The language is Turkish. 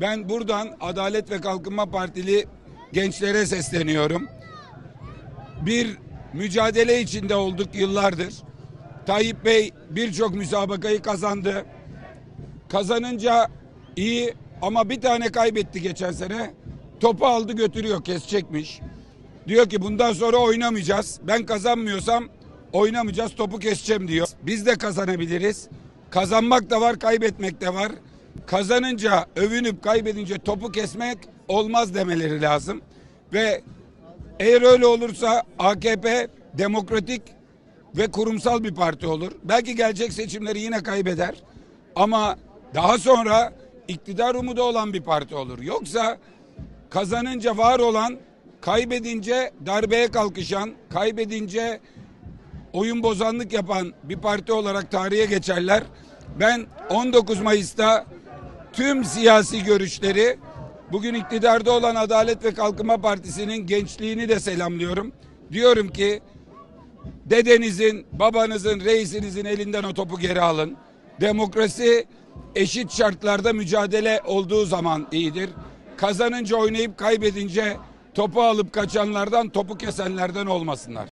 Ben buradan Adalet ve Kalkınma Partili gençlere sesleniyorum. Bir mücadele içinde olduk yıllardır. Tayyip Bey birçok müsabakayı kazandı. Kazanınca iyi ama bir tane kaybetti geçen sene. Topu aldı götürüyor kesecekmiş. Diyor ki bundan sonra oynamayacağız. Ben kazanmıyorsam oynamayacağız topu keseceğim diyor. Biz de kazanabiliriz. Kazanmak da var kaybetmek de var. Kazanınca övünüp kaybedince topu kesmek olmaz demeleri lazım. Ve eğer öyle olursa AKP demokratik ve kurumsal bir parti olur. Belki gelecek seçimleri yine kaybeder. Ama daha sonra iktidar umudu olan bir parti olur. Yoksa kazanınca var olan, kaybedince darbeye kalkışan, kaybedince oyun bozanlık yapan bir parti olarak tarihe geçerler. Ben 19 Mayıs'ta tüm siyasi görüşleri bugün iktidarda olan Adalet ve Kalkınma Partisi'nin gençliğini de selamlıyorum. Diyorum ki dedenizin, babanızın, reisinizin elinden o topu geri alın. Demokrasi eşit şartlarda mücadele olduğu zaman iyidir. Kazanınca oynayıp kaybedince topu alıp kaçanlardan, topu kesenlerden olmasınlar.